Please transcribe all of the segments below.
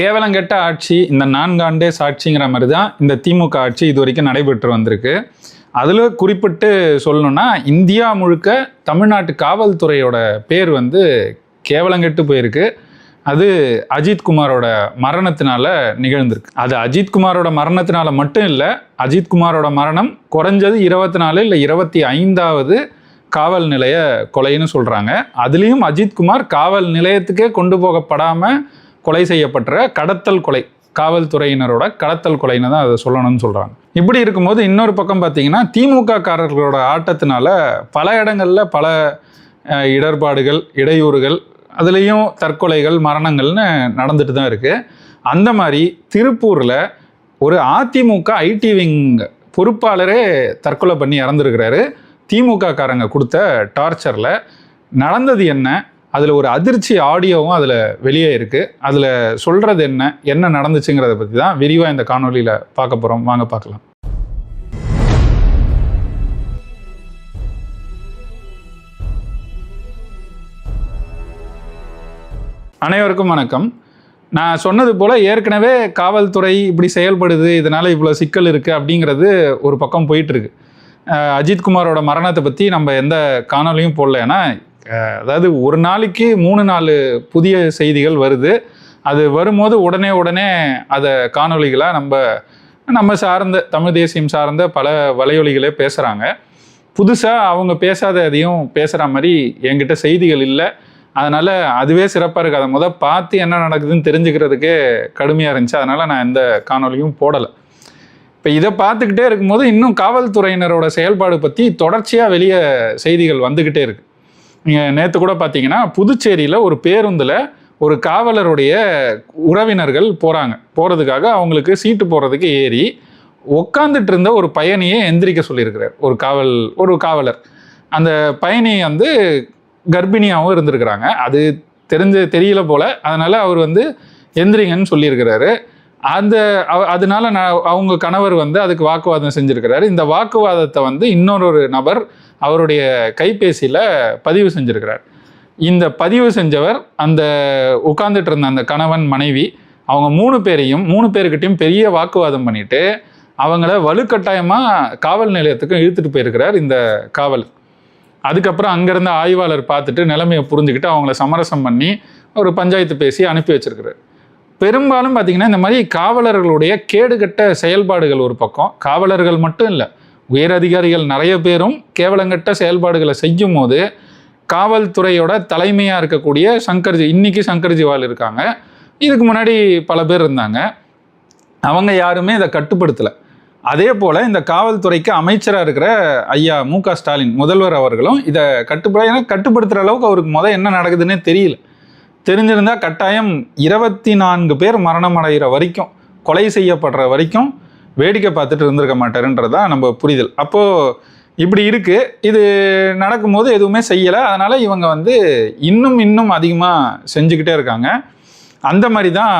கேவலங்கெட்ட ஆட்சி இந்த நான்காண்டே சாட்சிங்கிற மாதிரி தான் இந்த திமுக ஆட்சி இது வரைக்கும் நடைபெற்று வந்திருக்கு. அதில் குறிப்பிட்டு சொல்லணும்னா இந்தியா முழுக்க தமிழ்நாட்டு காவல்துறையோட பேர் வந்து கேவலங்கெட்டு போயிருக்கு. அது அஜித்குமாரோட மரணத்தினால நிகழ்ந்திருக்கு. அது அஜித்குமாரோட மரணத்தினால மட்டும் இல்லை அஜித்குமாரோட மரணம் குறைஞ்சது இருபத்தி நாலு இல்லை இருபத்தி ஐந்தாவது காவல் நிலைய கொலைன்னு சொல்கிறாங்க அதுலேயும் அஜித்குமார் காவல் நிலையத்துக்கே கொண்டு போகப்படாமல் கொலை செய்யப்பட்ட கடத்தல் கொலை காவல்துறையினரோட கடத்தல் கொலைன்னு தான் அதை சொல்லணும்னு சொல்கிறாங்க இப்படி இருக்கும்போது இன்னொரு பக்கம் பார்த்தீங்கன்னா திமுக காரர்களோட ஆட்டத்தினால பல இடங்களில் பல இடர்பாடுகள் இடையூறுகள் அதுலேயும் தற்கொலைகள் மரணங்கள்னு நடந்துட்டு தான் இருக்குது அந்த மாதிரி திருப்பூரில் ஒரு அதிமுக ஐடி விங் பொறுப்பாளரே தற்கொலை பண்ணி இறந்துருக்கிறாரு. திமுக காரங்க கொடுத்த டார்ச்சரில் நடந்தது என்ன? அதில் ஒரு அதிர்ச்சி ஆடியோவும் அதில் வெளியே இருக்குது அதில் சொல்கிறது என்ன என்ன நடந்துச்சுங்கிறத பற்றி தான் விரிவாக இந்த காணொலியில் பார்க்க போகிறோம் வாங்க பார்க்கலாம். அனைவருக்கும் வணக்கம். நான் சொன்னது போல் ஏற்கனவே காவல்துறை இப்படி செயல்படுது இதனால் இவ்வளோ சிக்கல் இருக்குது அப்படிங்கிறது ஒரு பக்கம் போயிட்டுருக்கு அஜித்குமாரோட மரணத்தை பற்றி நம்ம எந்த காணொலியும் போடல. ஏன்னா அதாவது ஒரு நாளைக்கு மூணு நாலு புதிய செய்திகள் வருது. அது வரும்போது உடனே உடனே அதை காணொளிகளாக நம்ம நம்ம சார்ந்த தமிழ் தேசியம் சார்ந்த பல வலையொலிகளே பேசுகிறாங்க புதுசாக அவங்க பேசாத எதையும் பேசுகிற மாதிரி என்கிட்ட செய்திகள் இல்லை. அதனால் அதுவே சிறப்பாக இருக்குது அதை முத பார்த்து என்ன நடக்குதுன்னு தெரிஞ்சுக்கிறதுக்கே கடுமையாக இருந்துச்சு. அதனால் நான் எந்த காணொலியும் போடலை. இப்போ இதை பார்த்துக்கிட்டே இருக்கும்போது இன்னும் காவல்துறையினரோட செயல்பாடு பற்றி தொடர்ச்சியாக வெளியே செய்திகள் வந்துக்கிட்டே இருக்குது நீங்கள் நேற்று கூட பார்த்தீங்கன்னா புதுச்சேரியில் ஒரு பேருந்தில் ஒரு காவலருடைய உறவினர்கள் போகிறாங்க போகிறதுக்காக அவங்களுக்கு சீட்டு போடுறதுக்கு ஏறி உட்காந்துட்டு இருந்த ஒரு பயணியை எந்திரிக்க சொல்லியிருக்கிறார். ஒரு காவல் ஒரு காவலர். அந்த பயணி வந்து கர்ப்பிணியாகவும் இருந்திருக்கிறாங்க. அது தெரிஞ்ச தெரியல போல். அதனால் அவர் வந்து எந்திரிங்கன்னு சொல்லியிருக்கிறாரு. அந்த அதனால நான் அவங்க கணவர் வந்து அதுக்கு வாக்குவாதம் செஞ்சுருக்கிறாரு. இந்த வாக்குவாதத்தை வந்து இன்னொரு நபர் அவருடைய கைபேசியில் பதிவு செஞ்சுருக்கிறார். இந்த பதிவு செஞ்சவர் அந்த உட்கார்ந்துட்டு இருந்த அந்த கணவன் மனைவி அவங்க மூணு பேரையும் மூணு பேர்கிட்டயும் பெரிய வாக்குவாதம் பண்ணிட்டு அவங்கள வலுக்கட்டாயமாக காவல் நிலையத்துக்கும் இழுத்துட்டு போயிருக்கிறார் இந்த காவல். அதுக்கப்புறம் அங்கேருந்து ஆய்வாளர் பார்த்துட்டு நிலைமையை புரிஞ்சுக்கிட்டு அவங்கள சமரசம் பண்ணி ஒரு பஞ்சாயத்து பேசி அனுப்பி வச்சிருக்கிறார். பெரும்பாலும் பார்த்தீங்கன்னா இந்த மாதிரி காவலர்களுடைய கேடுகட்ட செயல்பாடுகள் ஒரு பக்கம். காவலர்கள் மட்டும் இல்லை உயர் அதிகாரிகள் நிறைய பேரும் கேவலங்கட்ட செயல்பாடுகளை செய்யும் போது காவல்துறையோட தலைமையாக இருக்கக்கூடிய சங்கர்ஜி இன்னைக்கு சங்கர்ஜிவால் இருக்காங்க. இதுக்கு முன்னாடி பல பேர் இருந்தாங்க. அவங்க யாருமே இதை கட்டுப்படுத்தலை. அதே போல் இந்த காவல்துறைக்கு அமைச்சராக இருக்கிற ஐயா மு க ஸ்டாலின் முதல்வர் அவர்களும் இதை கட்டுப்பட ஏன்னா கட்டுப்படுத்துகிற அளவுக்கு அவருக்கு முதல் என்ன நடக்குதுன்னே தெரியல. தெரிஞ்சிருந்தால் கட்டாயம் இருபத்தி நான்கு பேர் மரணம் அடைகிற வரைக்கும் கொலை செய்யப்படுற வரைக்கும் வேடிக்கை பார்த்துட்டு இருந்திருக்க மாட்டாருன்றது தான் நம்ம புரிதல். அப்போது இப்படி இருக்குது இது நடக்கும்போது எதுவுமே செய்யலை. அதனால் இவங்க வந்து இன்னும் இன்னும் அதிகமாக செஞ்சுக்கிட்டே இருக்காங்க. அந்த மாதிரி தான்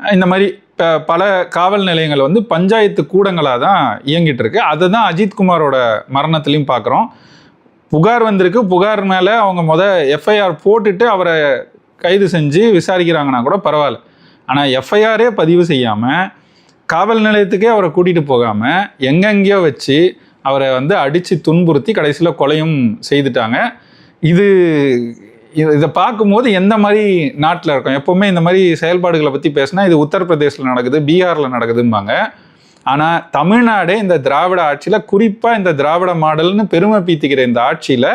இந்த மாதிரி இப்போ பல காவல் நிலையங்கள் வந்து பஞ்சாயத்து கூடங்களாக தான் இயங்கிட்டு இருக்கு. அதை தான் அஜித்குமாரோட மரணத்துலையும் பார்க்குறோம் புகார் வந்திருக்கு. புகார் மேலே அவங்க முத எஃப்ஐஆர் போட்டுட்டு அவரை கைது செஞ்சு விசாரிக்கிறாங்கன்னா கூட பரவாயில்ல. ஆனால் எஃப்ஐஆரே பதிவு செய்யாமல் காவல் நிலையத்துக்கே அவரை கூட்டிகிட்டு போகாமல் எங்கெங்கேயோ வச்சு அவரை வந்து அடித்து துன்புறுத்தி கடைசியில் கொலையும் செய்துட்டாங்க. இது இதை பார்க்கும்போது எந்த மாதிரி நாட்டில் இருக்கும்? எப்போவுமே இந்த மாதிரி செயல்பாடுகளை பற்றி பேசினா இது உத்தரப்பிரதேசில் நடக்குது பீகாரில் நடக்குதும்பாங்க. ஆனால் தமிழ்நாடே இந்த திராவிட ஆட்சியில் குறிப்பாக இந்த திராவிட மாடல்னு பெருமை பீத்திக்கிற இந்த ஆட்சியில்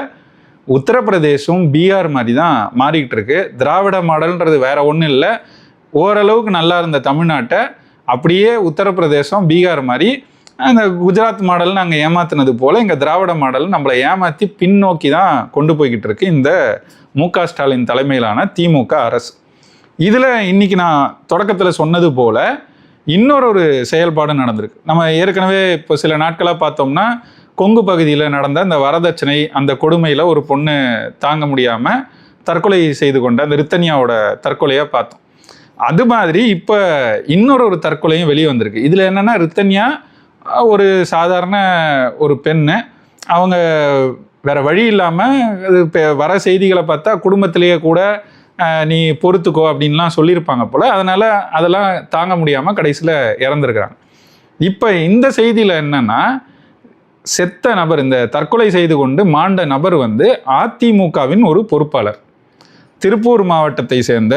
உத்தரப்பிரதேசம் பீகார் மாதிரி தான் மாறிக்கிட்டு இருக்கு. திராவிட மாடல்ன்றது வேற ஒன்றும் இல்லை. ஓரளவுக்கு நல்லா இருந்த தமிழ்நாட்டை அப்படியே உத்தரப்பிரதேசம் பீகார் மாதிரி அந்த குஜராத் மாடல் நாங்கள் ஏமாத்தினது போல் இங்கே திராவிட மாடல் நம்மளை ஏமாற்றி பின்னோக்கி தான் கொண்டு போய்கிட்டு இருக்கு இந்த மு க ஸ்டாலின் தலைமையிலான திமுக அரசு. இதில் இன்னைக்கு நான் தொடக்கத்தில் சொன்னது போல் இன்னொரு ஒரு செயல்பாடு நடந்திருக்கு. நம்ம ஏற்கனவே இப்போ சில நாட்களாக பார்த்தோம்னா கொங்கு பகுதியில் நடந்த அந்த வரதட்சணை அந்த கொடுமையில் ஒரு பொண்ணு தாங்க முடியாமல் தற்கொலை செய்து கொண்ட அந்த ரித்தன்யாவோட தற்கொலையை பார்த்தோம். அது மாதிரி இப்போ இன்னொரு ஒரு தற்கொலையும் வெளியே வந்திருக்கு. இதில் என்னென்னா ரித்தன்யா ஒரு சாதாரண ஒரு பெண்ணு. அவங்க வேறு வழி இல்லாமல் இது இப்போ வர செய்திகளை பார்த்தா குடும்பத்திலேயே கூட நீ பொறுத்துக்கோ அப்படின்லாம் சொல்லியிருப்பாங்க போல். அதனால் அதெல்லாம் தாங்க முடியாமல் கடைசியில் இறந்துருக்குறாங்க. இப்போ இந்த செய்தியில் என்னென்னா செத்த நபர் இந்த தற்கொலை செய்து கொண்டு மாண்ட நபர் வந்து அதிமுகவின் ஒரு பொறுப்பாளர். திருப்பூர் மாவட்டத்தை சேர்ந்த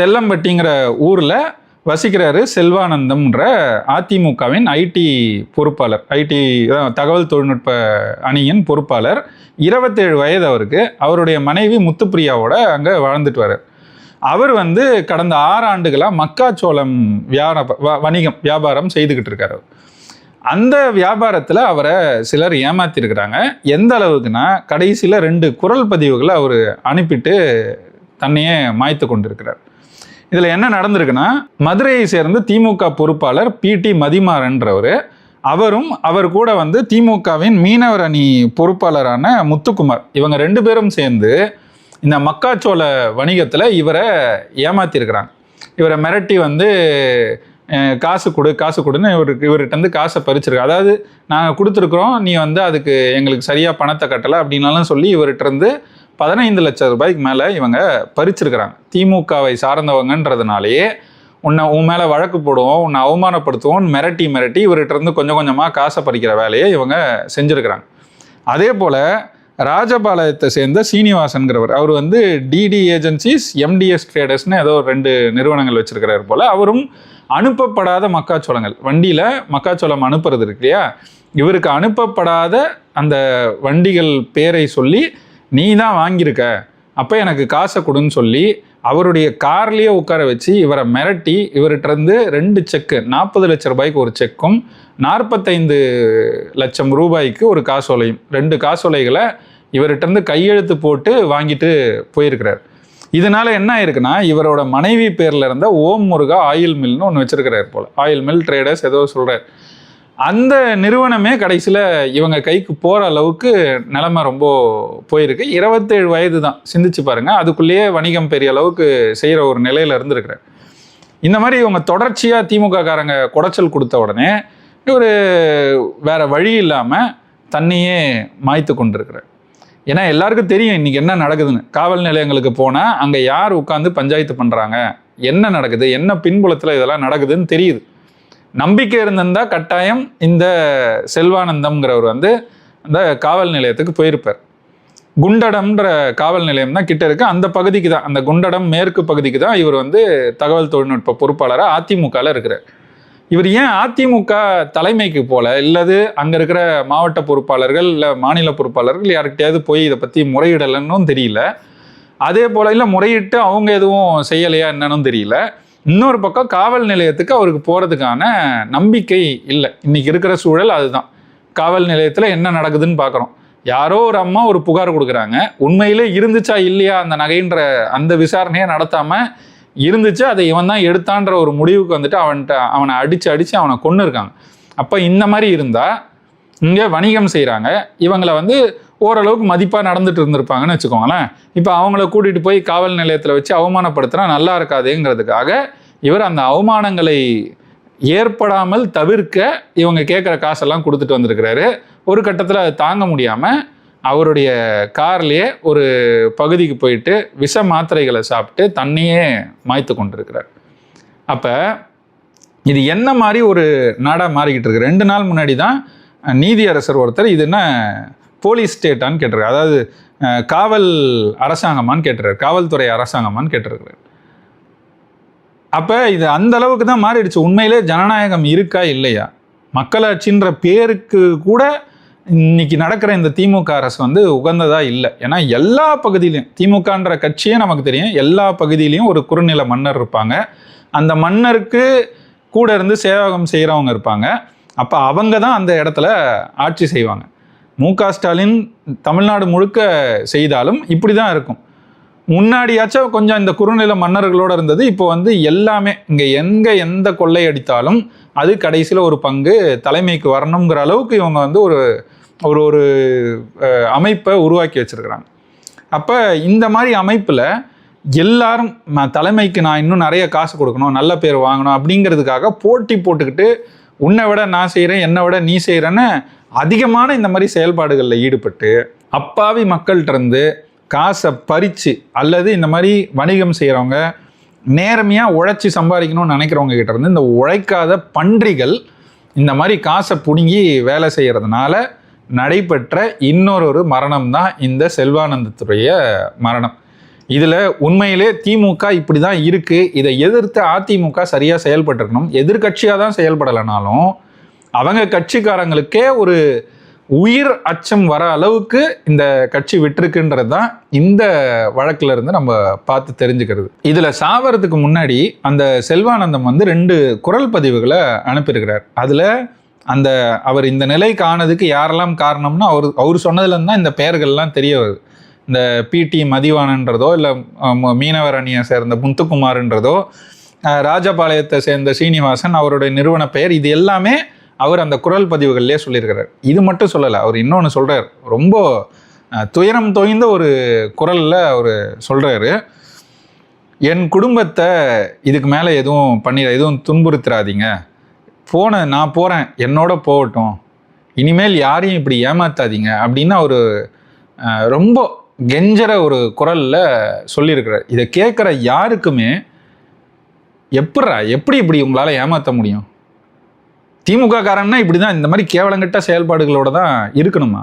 தெல்லம்பட்டிங்கிற ஊரில் வசிக்கிறாரு செல்வானந்தம்ன்ற அதிமுகவின் ஐடி பொறுப்பாளர் ஐடி தகவல் தொழில்நுட்ப அணியின் பொறுப்பாளர். இருபத்தேழு வயது அவருக்கு. அவருடைய மனைவி முத்துப்பிரியாவோட அங்கே வாழ்ந்துட்டு வர்றார். அவர் வந்து கடந்த ஆறு ஆண்டுகளாக மக்காச்சோளம் வியாபார வ- வணிகம் வியாபாரம் செய்துக்கிட்டு இருக்காரு. அந்த வியாபாரத்தில் அவரை சிலர் ஏமாத்திருக்கிறாங்க. எந்த அளவுக்குன்னா கடைசியில் ரெண்டு குரல் பதிவுகளை அவர் அனுப்பிட்டு தன்னையே மாய்த்து கொண்டிருக்கிறார். இதில் என்ன நடந்திருக்குன்னா மதுரையை சேர்ந்த திமுக பொறுப்பாளர் பிடி மதிமாறன்றவர் அவரும் அவர் கூட வந்து திமுகவின் மீனவர் அணி பொறுப்பாளரான முத்துக்குமார். இவங்க ரெண்டு பேரும் சேர்ந்து இந்த மக்காச்சோள வணிகத்தில் இவரை ஏமாத்திருக்கிறாங்க. இவரை மிரட்டி வந்து காசு கொடு காசு கொடுன்னு இவருக்கு இவர்கிட்ட வந்து காசை பறிச்சிருக்கு அதாவது நாங்கள் கொடுத்துருக்குறோம் நீ வந்து அதுக்கு எங்களுக்கு சரியாக பணத்தை கட்டலை அப்படின்னாலும் சொல்லி இவர்கிட்ட இருந்து பதினைந்து லட்சம் ரூபாய்க்கு மேலே இவங்க பறிச்சிருக்கிறாங்க. திமுகவை சார்ந்தவங்கன்றதுனாலேயே உன்னை உன் மேலே வழக்கு போடுவோம் உன்னை அவமானப்படுத்துவோம் மிரட்டி மிரட்டி இவர்கிட்ட இருந்து கொஞ்சம் கொஞ்சமாக காசை பறிக்கிற வேலையை இவங்க செஞ்சுருக்கிறாங்க. அதே போல் ராஜபாளையத்தை சேர்ந்த சீனிவாசன்கிறவர் அவர் வந்து டிடி ஏஜென்சிஸ் எம்டிஎஸ் ட்ரேடர்ஸ்னு ஏதோ ரெண்டு நிறுவனங்கள் வச்சிருக்கிறார் போல் அவரும் அனுப்பப்படாத மக்காச்சோளங்கள். வண்டியில் மக்காச்சோளம் அனுப்புறது இருக்கு இல்லையா? இவருக்கு அனுப்பப்படாத அந்த வண்டிகள் பேரை சொல்லி நீ தான் வாங்கியிருக்க. அப்போ எனக்கு காசை கொடுன்னு சொல்லி அவருடைய கார்லேயே உட்கார வச்சு இவரை மிரட்டி இவர்கிட்டருந்து ரெண்டு செக்கு நாற்பது லட்ச ரூபாய்க்கு ஒரு செக்கும் நாற்பத்தைந்து லட்சம் ரூபாய்க்கு ஒரு காசோலையும் ரெண்டு காசோலைகளை இவர்கிட்டருந்து கையெழுத்து போட்டு வாங்கிட்டு போயிருக்கிறார். இதனால என்ன ஆயிருக்குன்னா இவரோட மனைவி பேரில் இருந்த ஓம் முருகா ஆயில் மில்னு ஒன்று வச்சிருக்கிறார் போல். ஆயில் மில் ட்ரேடர்ஸ் ஏதோ சொல்கிறார் அந்த நிறுவனமே கடைசியில் இவங்க கைக்கு போகிற அளவுக்கு நிலமை ரொம்ப போயிருக்கு. இருபத்தேழு வயது தான். சிந்திச்சு பாருங்கள் அதுக்குள்ளேயே வணிகம் பெரிய அளவுக்கு செய்கிற ஒரு நிலையில இருந்திருக்கிறேன் இந்த மாதிரி இவங்க தொடர்ச்சியாக திமுக காரங்க குடைச்சல் கொடுத்த உடனே ஒரு வேறு வழி இல்லாமல் தன்னையே மாய்த்து கொண்டிருக்கிறேன் ஏன்னா எல்லாருக்கும் தெரியும் இன்றைக்கி என்ன நடக்குதுன்னு. காவல் நிலையங்களுக்கு போனால் அங்கே யார் உட்காந்து பஞ்சாயத்து பண்ணுறாங்க என்ன நடக்குது? என்ன பின்புலத்தில் இதெல்லாம் நடக்குதுன்னு தெரியுது. நம்பிக்கை இருந்திருந்தால் கட்டாயம் இந்த செல்வானந்தம்ங்கிறவர் வந்து அந்த காவல் நிலையத்துக்கு போயிருப்பார். குண்டடம்ன்ற காவல் நிலையம் தான் கிட்ட இருக்கு. அந்த பகுதிக்கு தான் அந்த குண்டடம் மேற்கு பகுதிக்கு தான் இவர் வந்து தகவல் தொழில்நுட்ப பொறுப்பாளராக அதிமுகவில் இருக்கிறார். இவர் ஏன் அதிமுக தலைமைக்கு போல இல்லது அங்கே இருக்கிற மாவட்ட பொறுப்பாளர்கள் இல்லை மாநில பொறுப்பாளர்கள் யார்கிட்டயாவது போய் இதை பற்றி முறையிடலைன்னும் தெரியல. அதே போல இல்லை முறையிட்டு அவங்க எதுவும் செய்யலையா என்னன்னு தெரியல. இன்னொரு பக்கம் காவல் நிலையத்துக்கு அவருக்கு போகிறதுக்கான நம்பிக்கை இல்லை. இன்னைக்கு இருக்கிற சூழல் அதுதான். காவல் நிலையத்தில் என்ன நடக்குதுன்னு பார்க்குறோம் யாரோ ஒரு அம்மா ஒரு புகார் கொடுக்குறாங்க. உண்மையிலே இருந்துச்சா இல்லையா அந்த நகைன்ற அந்த விசாரணையை நடத்தாமல் இருந்துச்சு. அதை இவன் தான் எடுத்தான்ற ஒரு முடிவுக்கு வந்துட்டு அவன்கிட்ட அவனை அடித்து அடித்து அவனை கொண்டு இருக்காங்க அப்போ இந்த மாதிரி இருந்தால் இங்கே வணிகம் செய்கிறாங்க இவங்களை வந்து ஓரளவுக்கு மதிப்பாக நடந்துட்டு இருந்திருப்பாங்கன்னு வச்சுக்கோங்களேன். இப்போ அவங்கள கூட்டிகிட்டு போய் காவல் நிலையத்தில் வச்சு அவமானப்படுத்தினா நல்லா இருக்காதுங்கிறதுக்காக இவர் அந்த அவமானங்களை ஏற்படாமல் தவிர்க்க இவங்க கேட்குற காசெல்லாம் கொடுத்துட்டு வந்திருக்கிறாரு. ஒரு கட்டத்தில் அது தாங்க முடியாமல் அவருடைய கார்லேயே ஒரு பகுதிக்கு போயிட்டு விஷ மாத்திரைகளை சாப்பிட்டு தண்ணியே மாய்த்து கொண்டிருக்கிறார். அப்போ இது என்ன மாதிரி ஒரு நாடாக மாறிக்கிட்டு இருக்கு? ரெண்டு நாள் முன்னாடி தான் நீதியரசர் ஒருத்தர் இது என்ன போலீஸ் ஸ்டேட்டான்னு கேட்டிருக்காரு. அதாவது காவல் அரசாங்கமான்னு கேட்டிருக்காரு. காவல்துறை அரசாங்கமான்னு கேட்டிருக்கிறார் அப்போ இது அந்த அளவுக்கு தான் மாறிடுச்சு. உண்மையிலே ஜனநாயகம் இருக்கா இல்லையா? மக்களாட்சின்ற பேருக்கு கூட இன்னைக்கு நடக்கிற இந்த திமுக அரசு வந்து உகந்ததா இல்லை. ஏன்னா எல்லா பகுதியிலையும் திமுகன்ற கட்சியே நமக்கு தெரியும். எல்லா பகுதியிலையும் ஒரு குறுநில மன்னர் இருப்பாங்க. அந்த மன்னருக்கு கூட இருந்து சேவகம் செய்கிறவங்க இருப்பாங்க. அப்போ அவங்க தான் அந்த இடத்துல ஆட்சி செய்வாங்க. மு க ஸ்டாலின் தமிழ்நாடு முழுக்க செய்தாலும் இப்படி தான் இருக்கும். முன்னாடியாச்சும் கொஞ்சம் இந்த குறுநில மன்னர்களோடு இருந்தது. இப்போ வந்து எல்லாமே இங்கே எங்கே எந்த கொள்ளை அடித்தாலும் அது கடைசியில் ஒரு பங்கு தலைமைக்கு வரணுங்கிற அளவுக்கு இவங்க வந்து ஒரு ஒரு ஒரு அமைப்பை உருவாக்கி வச்சிருக்கிறாங்க. அப்போ இந்த மாதிரி அமைப்பில் எல்லாரும் தலைமைக்கு நான் இன்னும் நிறைய காசு கொடுக்கணும் நல்ல பேர் வாங்கணும் அப்படிங்கிறதுக்காக போட்டி போட்டுக்கிட்டு உன்னை விட நான் செய்கிறேன் என்னை விட நீ செய்கிறேன்னு அதிகமான இந்த மாதிரி செயல்பாடுகளில் ஈடுபட்டு அப்பாவி மக்கள்கிட்டருந்து காசை பறித்து அல்லது இந்த மாதிரி வணிகம் செய்கிறவங்க நேர்மையாக உழைச்சி சம்பாதிக்கணும்னு நினைக்கிறவங்க கிட்டேருந்து இந்த உழைக்காத பன்றிகள் இந்த மாதிரி காசை பிடுங்கி வேலை செய்கிறதுனால நடைபெற்ற இன்னொரு ஒரு மரணம் தான் இந்த செல்வானந்தத்துடைய மரணம். இதில் உண்மையிலே திமுக இப்படி தான் இருக்குது இதை எதிர்த்து அதிமுக சரியாக செயல்பட்டிருக்கணும். எதிர்கட்சியாக தான் செயல்படலைனாலும் அவங்க கட்சிக்காரங்களுக்கே ஒரு உயிர் அச்சம் வர அளவுக்கு இந்த கட்சி விட்டுருக்குன்றது தான் இந்த வழக்கில் இருந்து நம்ம பார்த்து தெரிஞ்சுக்கிறது. இதில் சாவறதுக்கு முன்னாடி அந்த செல்வானந்தம் வந்து ரெண்டு குரல் பதிவுகளை அனுப்பியிருக்கிறார். அதில் அந்த அவர் இந்த நிலை காணதுக்கு யாரெல்லாம் காரணம்னு அவர் அவர் சொன்னதுலேருந்து தான் இந்த பெயர்கள்லாம் தெரிய வருது. இந்த பிடி மதிவானன்றதோ இல்லை மீனவர் அணியை சேர்ந்த முத்துக்குமார்ன்றதோ ராஜபாளையத்தை சேர்ந்த சீனிவாசன் அவருடைய நிறுவன பெயர் இது எல்லாமே அவர் அந்த குரல் பதிவுகள்லேயே சொல்லியிருக்கிறார். இது மட்டும் சொல்லலை அவர் இன்னொன்று சொல்கிறார் ரொம்ப துயரம் தோய்ந்த ஒரு குரலில் அவர் சொல்கிறாரு என் குடும்பத்தை இதுக்கு மேலே எதுவும் பண்ணி எதுவும் துன்புறுத்துறாதீங்க. போன நான் போகிறேன் என்னோட போகட்டும். இனிமேல் யாரையும் இப்படி ஏமாத்தாதீங்க. அப்படின்னு அவர் ரொம்ப கெஞ்சற ஒரு குரலில் சொல்லியிருக்கிறார். இதை கேட்குற யாருக்குமே எப்பட்றா? எப்படி இப்படி உங்களால் ஏமாற்ற முடியும்? திமுக காரன்னா இப்படி தான் இந்த மாதிரி கேவலங்கட்ட செயல்பாடுகளோட தான் இருக்கணுமா?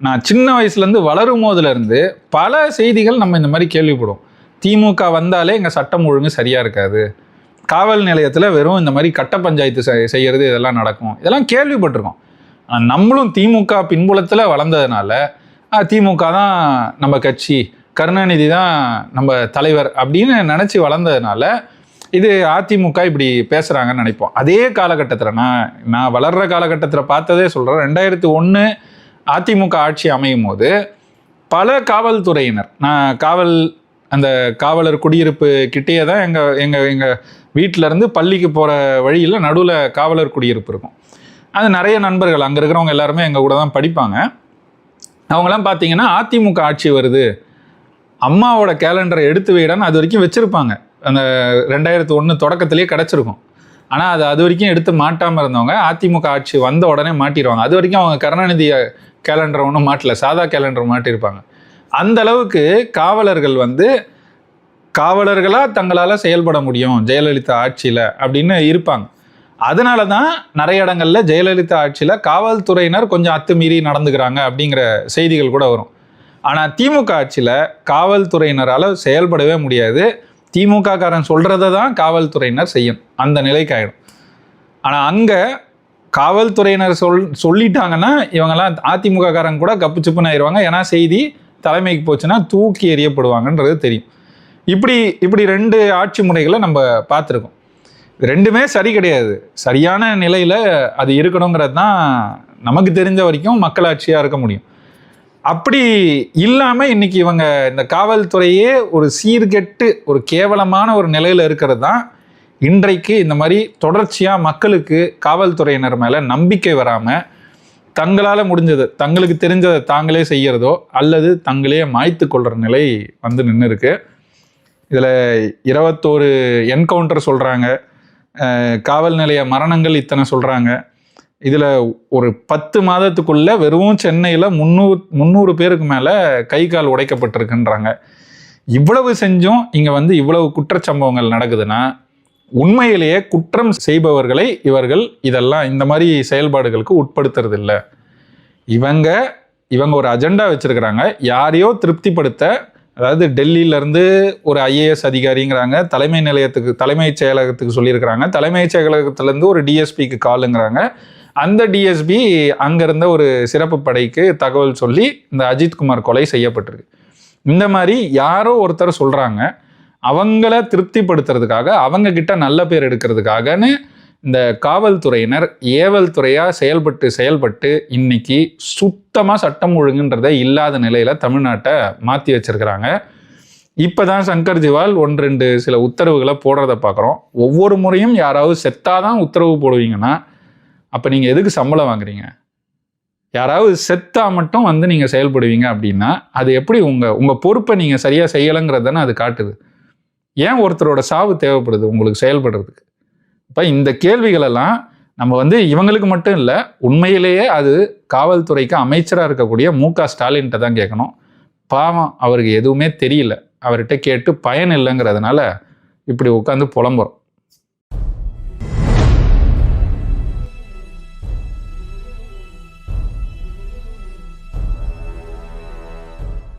நான் சின்ன வயசுலேருந்து வளரும் போதுலேருந்து பல செய்திகள் நம்ம இந்த மாதிரி கேள்விப்படுவோம் திமுக வந்தாலே எங்கள் சட்டம் ஒழுங்கு சரியாக இருக்காது. காவல் நிலையத்தில் வெறும் இந்த மாதிரி கட்ட பஞ்சாயத்து செய்- இதெல்லாம் நடக்கும். இதெல்லாம் கேள்விப்பட்டிருக்கோம். நம்மளும் திமுக பின்புலத்தில் வளர்ந்ததுனால திமுக தான் நம்ம கட்சி கருணாநிதி தான் நம்ம தலைவர் அப்படின்னு நினச்சி வளர்ந்ததுனால இது அதிமுக இப்படி பேசுகிறாங்கன்னு நினைப்போம். அதே காலகட்டத்தில் நான் நான் வளர்கிற காலகட்டத்தில் பார்த்ததே சொல்கிறேன் ரெண்டாயிரத்தி ஒன்று அதிமுக ஆட்சி அமையும் போது பல காவல்துறையினர் நான் காவல் அந்த காவலர் குடியிருப்பு கிட்டேயே தான் எங்கள் எங்கள் எங்கள் வீட்டிலேருந்து பள்ளிக்கு போகிற வழியில் நடுவில் காவலர் குடியிருப்பு இருக்கும். அது நிறைய நண்பர்கள் அங்கே இருக்கிறவங்க எல்லாருமே எங்கள் கூட தான் படிப்பாங்க. அவங்களாம் பார்த்தீங்கன்னா அதிமுக ஆட்சி வருது. அம்மாவோட கேலண்டரை எடுத்து வைடான்னு அது வரைக்கும் வச்சுருப்பாங்க. அந்த ரெண்டாயிரத்து ஒன்று தொடக்கத்திலேயே கிடச்சிருக்கும். ஆனால் அது அது வரைக்கும் எடுத்து மாட்டாமல் இருந்தவங்க அதிமுக ஆட்சி வந்த உடனே மாட்டிடுவாங்க. அது வரைக்கும் அவங்க கருணாநிதி கேலண்டர் ஒன்றும் மாட்டல. சாதா கேலண்டர் மாட்டியிருப்பாங்க. அந்த அளவுக்கு காவலர்கள் வந்து காவலர்களாக தங்களால் செயல்பட முடியும் ஜெயலலிதா ஆட்சியில் அப்படின்னு இருப்பாங்க. அதனால தான் நிறைய இடங்களில் ஜெயலலிதா ஆட்சியில் காவல்துறையினர் கொஞ்சம் அத்துமீறி நடந்துக்கிறாங்க அப்படிங்கிற செய்திகள் கூட வரும். ஆனால் திமுக ஆட்சியில் காவல்துறையினரால் செயல்படவே முடியாது. திமுக காரன் சொல்கிறத தான் காவல்துறையினர் செய்யும். அந்த நிலைக்கு ஆகிடும் ஆனால் அங்கே காவல்துறையினர் சொல் சொல்லிட்டாங்கன்னா இவங்கெல்லாம் அதிமுக காரங்க கூட கப்பு சிப்புன்னு ஆயிடுவாங்க ஏன்னா செய்தி தலைமைக்கு போச்சுன்னா தூக்கி எறியப்படுவாங்கன்றது தெரியும். இப்படி இப்படி ரெண்டு ஆட்சி முறைகளை நம்ம பார்த்துருக்கோம். ரெண்டுமே சரி கிடையாது. சரியான நிலையில் அது இருக்கணுங்கிறது தான் நமக்கு தெரிஞ்ச வரைக்கும் மக்களாட்சியாக இருக்க முடியும். அப்படி இல்லாமல் இன்னைக்கு இவங்க இந்த காவல்துறையே ஒரு சீர்கெட்டு ஒரு கேவலமான ஒரு நிலையில் இருக்கிறது தான். இன்றைக்கு இந்த மாதிரி தொடர்ச்சியாக மக்களுக்கு காவல்துறையினர் மேலே நம்பிக்கை வராமல் தங்களால் முடிஞ்சது தங்களுக்கு தெரிஞ்சதை தாங்களே செய்கிறதோ அல்லது தங்களே மாய்த்து கொள்கிற நிலை வந்து நின்று இருக்கு இதில் இருபத்தோரு என்கவுண்டர் சொல்கிறாங்க காவல் நிலைய மரணங்கள் இத்தனை சொல்கிறாங்க இதில் ஒரு பத்து மாதத்துக்குள்ளே வெறும் சென்னையில் முந்நூறு முந்நூறு பேருக்கு மேலே கை கால் உடைக்கப்பட்டிருக்குன்றாங்க. இவ்வளவு செஞ்சும் இங்கே வந்து இவ்வளவு குற்றச்சம்பவங்கள் நடக்குதுன்னா உண்மையிலேயே குற்றம் செய்பவர்களை இவர்கள் இதெல்லாம் இந்த மாதிரி செயல்பாடுகளுக்கு உட்படுத்துறது இல்லை இவங்க இவங்க ஒரு அஜெண்டா வச்சுருக்கிறாங்க. யாரையோ திருப்திப்படுத்த அதாவது டெல்லியிலேருந்து ஒரு ஐஏஎஸ் அதிகாரிங்கிறாங்க தலைமை நிலையத்துக்கு தலைமைச் செயலகத்துக்கு சொல்லியிருக்கிறாங்க. தலைமைச் செயலகத்துலேருந்து ஒரு டிஎஸ்பிக்கு காலுங்கிறாங்க அந்த டிஎஸ்பி அங்கிருந்த ஒரு சிறப்பு படைக்கு தகவல் சொல்லி இந்த அஜித்குமார் கொலை செய்யப்பட்டிருக்கு. இந்த மாதிரி யாரோ ஒருத்தர் சொல்கிறாங்க அவங்கள திருப்திப்படுத்துறதுக்காக அவங்க கிட்ட நல்ல பேர் எடுக்கிறதுக்காகன்னு இந்த காவல்துறையினர் ஏவல் துறையாக செயல்பட்டு செயல்பட்டு இன்னைக்கு சுத்தமாக சட்டம் ஒழுங்குன்றத இல்லாத நிலையில் தமிழ்நாட்டை மாத்தி வச்சிருக்கிறாங்க. இப்பதான் சங்கர் ஜிவால் ஒன்று ரெண்டு சில உத்தரவுகளை போடுறத பார்க்குறோம். ஒவ்வொரு முறையும் யாராவது செத்தாதான் உத்தரவு போடுவீங்கன்னா அப்போ நீங்கள் எதுக்கு சம்பளம் வாங்குறீங்க? யாராவது செத்தா மட்டும் வந்து நீங்கள் செயல்படுவீங்க அப்படின்னா அது எப்படி உங்கள் உங்கள் பொறுப்பை நீங்கள் சரியாக செய்யலைங்கிறது தானே அது காட்டுது. ஏன் ஒருத்தரோட சாவு தேவைப்படுது உங்களுக்கு செயல்படுறதுக்கு? இப்போ இந்த கேள்விகளெல்லாம் நம்ம வந்து இவங்களுக்கு மட்டும் இல்லை உண்மையிலேயே அது காவல்துறைக்கு அமைச்சராக இருக்கக்கூடிய மு க ஸ்டாலின்கிட்ட தான் கேட்கணும். பாவம் அவருக்கு எதுவுமே தெரியல. அவர்கிட்ட கேட்டு பயன் இல்லைங்கிறதுனால இப்படி உட்காந்து புலம்புறோம்.